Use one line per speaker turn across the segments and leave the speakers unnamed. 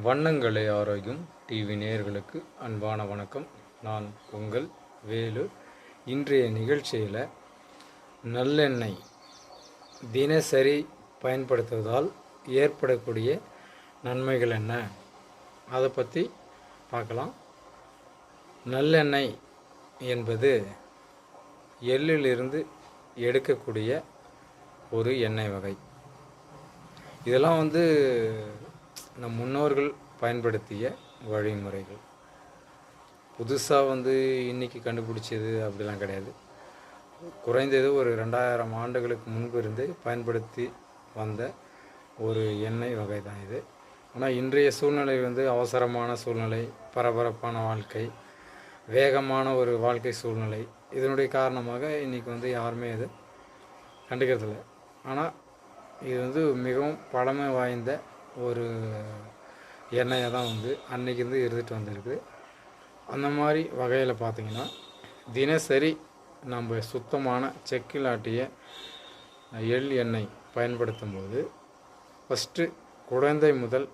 வண்ணங்களை ஆரோக்கியம் டிவி நேயர்களுக்கு அன்பான வணக்கம். நான் உங்கள் வேலு. இன்றைய நிகழ்ச்சியில் நல்லெண்ணெய் தினசரி பயன்படுத்துவதால் ஏற்படக்கூடிய நன்மைகள் என்ன? அதை பற்றி பார்க்கலாம். நல்லெண்ணெய் என்பது எள்ளிலிருந்து எடுக்கக்கூடிய ஒரு எண்ணெய் வகை. இதெல்லாம் வந்து நம் முன்னோர்கள் பயன்படுத்திய வழிமுறைகள். புதுசாக வந்து இன்னைக்கு கண்டுபிடிச்சது அப்படிலாம் கிடையாது. குறைந்தது ஒரு ரெண்டாயிரம் ஆண்டுகளுக்கு முன்பு இருந்து பயன்படுத்தி வந்த ஒரு எண்ணெய் வகை தான் இது. ஆனால் இன்றைய சூழ்நிலை வந்து அவசரமான சூழ்நிலை பரபரப்பான வாழ்க்கை வேகமான ஒரு வாழ்க்கை சூழ்நிலை. இதனுடைய காரணமாக இன்றைக்கி வந்து யாருமே இது கண்டுக்கிறதில்ல. ஆனால் இது வந்து மிகவும் பழமை வாய்ந்த ஒரு எண்ணெயை தான் வந்து அன்னைக்கு இருந்து இருந்துட்டு வந்திருக்கு. அந்த மாதிரி வகையில் பார்த்தீங்கன்னா தினசரி நம்ம சுத்தமான செக்கில் ஆட்டிய எள் எண்ணெய் பயன்படுத்தும் போது ஃபஸ்ட்டு குழந்தை முதல்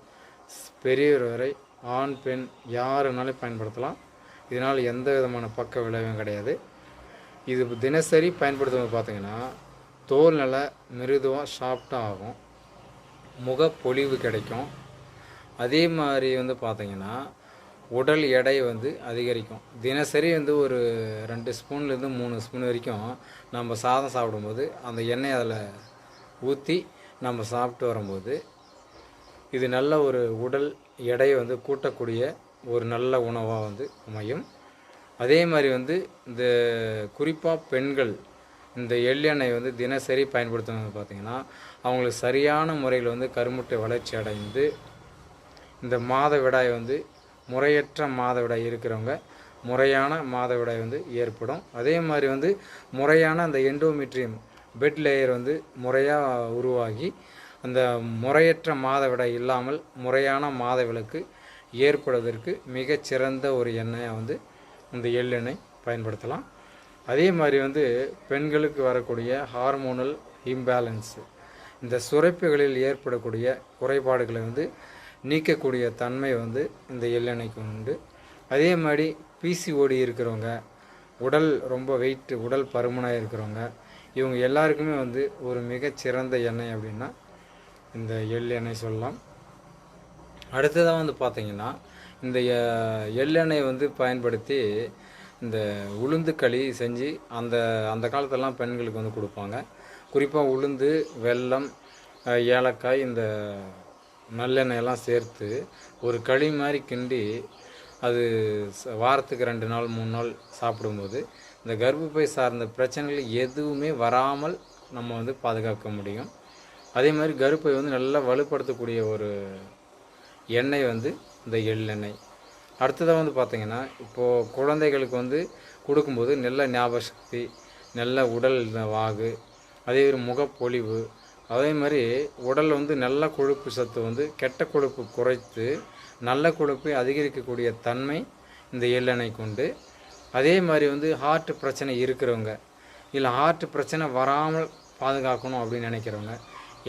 பெரியவர் வரை ஆண் பெண் யாருனாலும் பயன்படுத்தலாம். இதனால் எந்த விதமான பக்க விளைவும் கிடையாது. இது தினசரி பயன்படுத்தும் போது தோல் நல்லா மிருதுவாக சாஃப்டாக ஆகும். முகப்பொலிவு கிடைக்கும். அதே மாதிரி வந்து பார்த்தீங்கன்னா உடல் எடை வந்து அதிகரிக்கும். தினசரி வந்து ஒரு ரெண்டு ஸ்பூன்லேருந்து மூணு ஸ்பூன் வரைக்கும் நம்ம சாதம் சாப்பிடும்போது அந்த எண்ணெய் அதில் ஊற்றி நம்ம சாப்பிட்டு வரும்போது இது நல்ல ஒரு உடல் எடையை வந்து கூட்டக்கூடிய ஒரு நல்ல உணவாக வந்து அமையும். அதே மாதிரி வந்து இந்த குறிப்பாக பெண்கள் இந்த எள்ளெண்ணெய் வந்து தினசரி பயன்படுத்தினது பார்த்தீங்கன்னா அவங்களுக்கு சரியான முறையில் வந்து கருமுட்டை வளர்ச்சி அடைந்து இந்த மாதவிடாய் வந்து முறையற்ற மாதவிடாய் இருக்கிறவங்க முறையான மாதவிடாய் வந்து ஏற்படும். அதே மாதிரி வந்து முறையான அந்த எண்டோமெட்ரியம் பெட் லேயர் வந்து முறையாக உருவாகி அந்த முறையற்ற மாதவிடாய் இல்லாமல் முறையான மாதவிலக்கு ஏற்படுவதற்கு மிகச்சிறந்த ஒரு எண்ணெயை வந்து இந்த எள்ளெண்ணெய் பயன்படுத்தலாம். அதே மாதிரி வந்து பெண்களுக்கு வரக்கூடிய ஹார்மோனல் இம்பேலன்ஸு இந்த சுரப்புகளில் ஏற்படக்கூடிய குறைபாடுகளை வந்து நீக்கக்கூடிய தன்மை வந்து இந்த எள்ளெண்ணெய்க்கு உண்டு. அதே மாதிரி பிசிஓடி இருக்கிறவங்க உடல் ரொம்ப வெயிட் உடல் பருமனாக இருக்கிறவங்க இவங்க எல்லாருக்குமே வந்து ஒரு மிகச்சிறந்த எண்ணெய் அப்படின்னா இந்த எள் எண்ணெய் சொல்லலாம். அடுத்ததாக வந்து பார்த்திங்கன்னா இந்த எள்ளெண்ணெய் வந்து பயன்படுத்தி இந்த உளுந்து களி செஞ்சு அந்த அந்த காலத்தெல்லாம் பெண்களுக்கு வந்து கொடுப்பாங்க. குறிப்பாக உளுந்து வெல்லம் ஏலக்காய் இந்த நல்லெண்ணெய் எல்லாம் சேர்த்து ஒரு களி மாதிரி கிண்டி அது வாரத்துக்கு ரெண்டு நாள் மூணு நாள் சாப்பிடும்போது இந்த கர்ப்பப்பை சார்ந்த பிரச்சனைகள் எதுவுமே வராமல் நம்ம வந்து பாதுகாக்க முடியும். அதே மாதிரி கருப்பை வந்து நல்லா வலுப்படுத்தக்கூடிய ஒரு எண்ணெய் வந்து இந்த எள்ளெண்ணெய். அடுத்ததாக வந்து பார்த்திங்கன்னா இப்போது குழந்தைகளுக்கு வந்து கொடுக்கும்போது நல்ல ஞாபக சக்தி நல்ல உடல் வாகு அதே மாதிரி முகப்பொலிவு அதே மாதிரி உடல் வந்து நல்ல கொழுப்பு சத்து வந்து கெட்ட கொழுப்பு குறைத்து நல்ல கொழுப்பை அதிகரிக்கக்கூடிய தன்மை இந்த எள்ளெண்ணெய் கொண்டு அதே மாதிரி வந்து ஹார்ட் பிரச்சனை இருக்கிறவங்க இல்லை ஹார்ட் பிரச்சனை வராமல் பாதுகாக்கணும் அப்படின்னு நினைக்கிறவங்க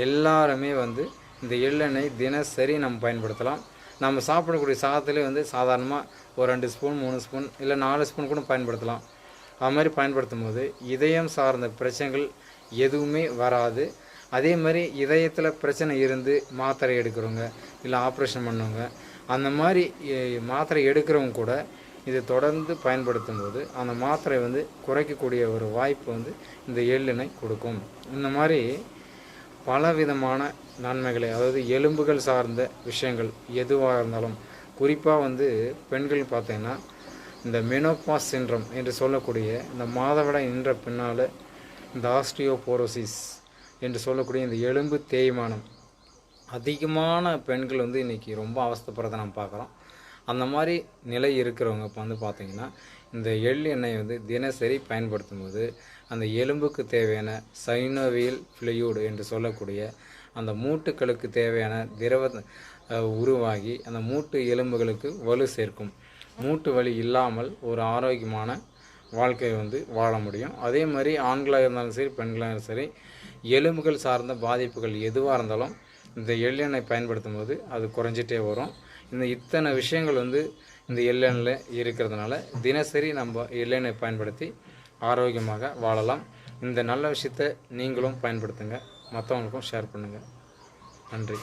எல்லாருமே வந்து இந்த எள்ளெண்ணெய் தினசரி நம்ம பயன்படுத்தலாம். நம்ம சாப்பிடக்கூடிய சாதத்துலேயே வந்து சாதாரணமாக ஒரு ரெண்டு ஸ்பூன் மூணு ஸ்பூன் இல்லை நாலு ஸ்பூன் கூட பயன்படுத்தலாம். அது மாதிரி பயன்படுத்தும் போது இதயம் சார்ந்த பிரச்சனைகள் எதுவுமே வராது. அதே மாதிரி இதயத்தில் பிரச்சனை இருந்து மாத்திரை எடுக்கிறவங்க இல்லை ஆப்ரேஷன் பண்ணவங்க அந்த மாதிரி மாத்திரை எடுக்கிறவங்க கூட இதை தொடர்ந்து பயன்படுத்தும் போது அந்த மாத்திரை வந்து குறைக்கக்கூடிய ஒரு வாய்ப்பு வந்து இந்த எள்ளினை கொடுக்கும். இந்த மாதிரி பலவிதமான நன்மைகளை அதாவது எலும்புகள் சார்ந்த விஷயங்கள் எதுவாக இருந்தாலும் குறிப்பாக வந்து பெண்கள் பார்த்தீங்கன்னா இந்த மெனோபாஸ் சின்ரம் என்று சொல்லக்கூடிய இந்த மாதவிடாய் நின்ற பின்னால் இந்த ஆஸ்டியோபோரோசிஸ் என்று சொல்லக்கூடிய இந்த எலும்பு தேய்மானம் அதிகமான பெண்கள் வந்து இன்றைக்கி ரொம்ப அவஸ்தைப்படுறதை நம்ம பார்க்குறோம். அந்த மாதிரி நிலை இருக்கிறவங்க இப்போ வந்து பார்த்திங்கன்னா இந்த எள் எண்ணெய் வந்து தினசரி பயன்படுத்தும் போது அந்த எலும்புக்கு தேவையான சைனோவியல் ஃப்ளூயிட் என்று சொல்லக்கூடிய அந்த மூட்டுகளுக்கு தேவையான திரவ உருவாகி அந்த மூட்டு எலும்புகளுக்கு வலு சேர்க்கும். மூட்டு வலி இல்லாமல் ஒரு ஆரோக்கியமான வாழ்க்கையை வந்து வாழ முடியும். அதே மாதிரி ஆண்களாக இருந்தாலும் சரி பெண்களாக இருந்தாலும் சரி எலும்புகள் சார்ந்த பாதிப்புகள் எதுவாக இருந்தாலும் இந்த எள்ளெண்ணெய் பயன்படுத்தும் போது அது குறைஞ்சிட்டே வரும். இந்த இத்தனை விஷயங்கள் வந்து இந்த எள்ளெண்ணில் இருக்கிறதுனால தினசரி நம்ம எள்ளெண்ணெய் பயன்படுத்தி ஆரோக்கியமாக வாழலாம். இந்த நல்ல விஷயத்தை நீங்களும் பயன்படுத்துங்க. மற்றவங்களுக்கும் ஷேர் பண்ணுங்கள் நன்றி.